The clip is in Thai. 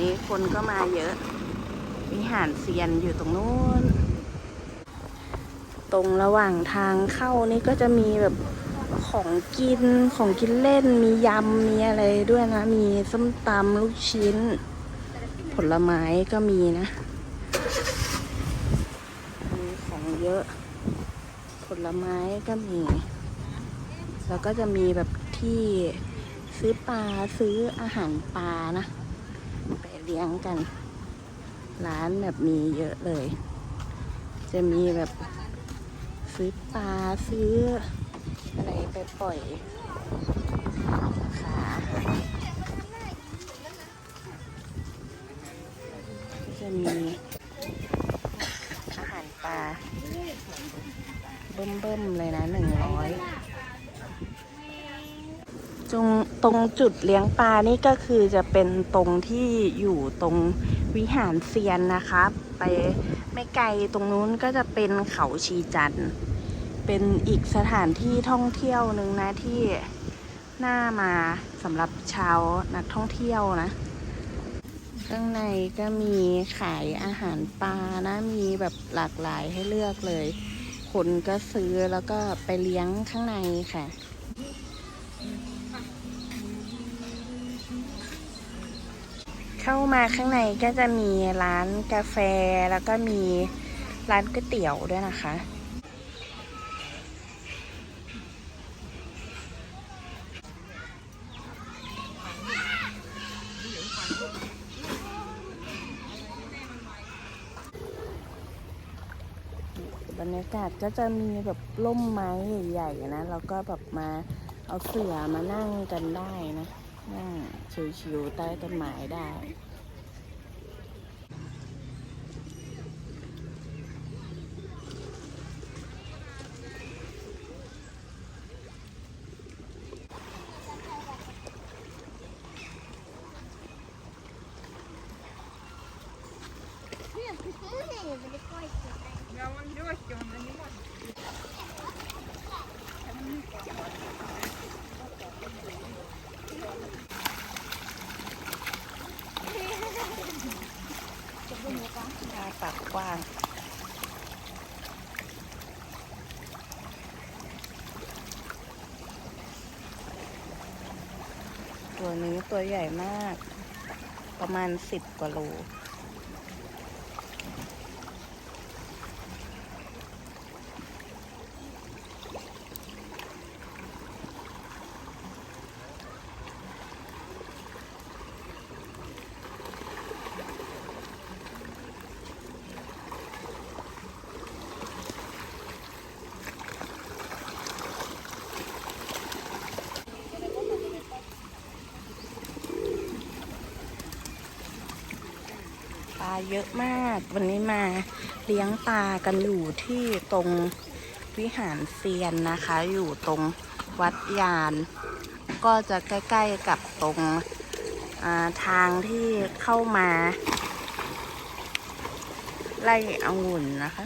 นี้คนก็มาเยอะ วิหารเซียนอยู่ตรงนู้น ตรงระหว่างทางเข้านี่ก็จะมีแบบของกินของกินเล่นมียำมีอะไรด้วยนะ มีส้มตำลูกชิ้น ผลไม้ก็มีนะมีของเยอะ ผลไม้ก็มี แล้วก็จะมีแบบที่ซื้อปลาซื้ออาหารปลานะ ไปเลี้ยงกัน ร้านแบบมีเยอะเลย จะมีแบบซื้อปลาซื้ออะไรไปปล่อยราคาก็จะมีอาหารปลาเบิ่มๆเลยนะหนึ่ง ร้อยจงตรงจุดเลี้ยงปลานี่ก็คือจะเป็นตรงที่อยู่ตรงวิหารเซียนนะคะ ไปไม่ไกลตรงนู้นก็จะเป็นเขาชีจันเป็นอีกสถานที่ท่องเที่ยวหนึ่งนะที่น่ามาสำหรับชาวนักท่องเที่ยวนะข้างในก็มีขายอาหารปลานะ มีแบบหลากหลายให้เลือกเลย คนก็ซื้อแล้วก็ไปเลี้ยงข้างในค่ะ เข้ามาข้างในก็จะมีร้านกาแฟแล้วก็มีร้านก๋วยเตี๋ยวด้วยนะคะ บรรยากาศก็จะมีแบบร่มไม้ใหญ่ๆนะแล้วก็แบบมาเอาเสื่อมานั่งกันได้นะ นั่งชิวๆใต้ต้นไม้ได้ห น้าปากกว้างตัวนี้ตัวใหญ่มาก ประมาณสิบกว่าโลาเยอะมาก วันนี้มาเลี้ยงปลากันอยู่ที่ตรงวิหารเซียนนะคะ อยู่ตรงวัดยาน ก็จะใกล้ ๆกับตรงาทางที่เข้ามา ไล่องุ่นนะคะ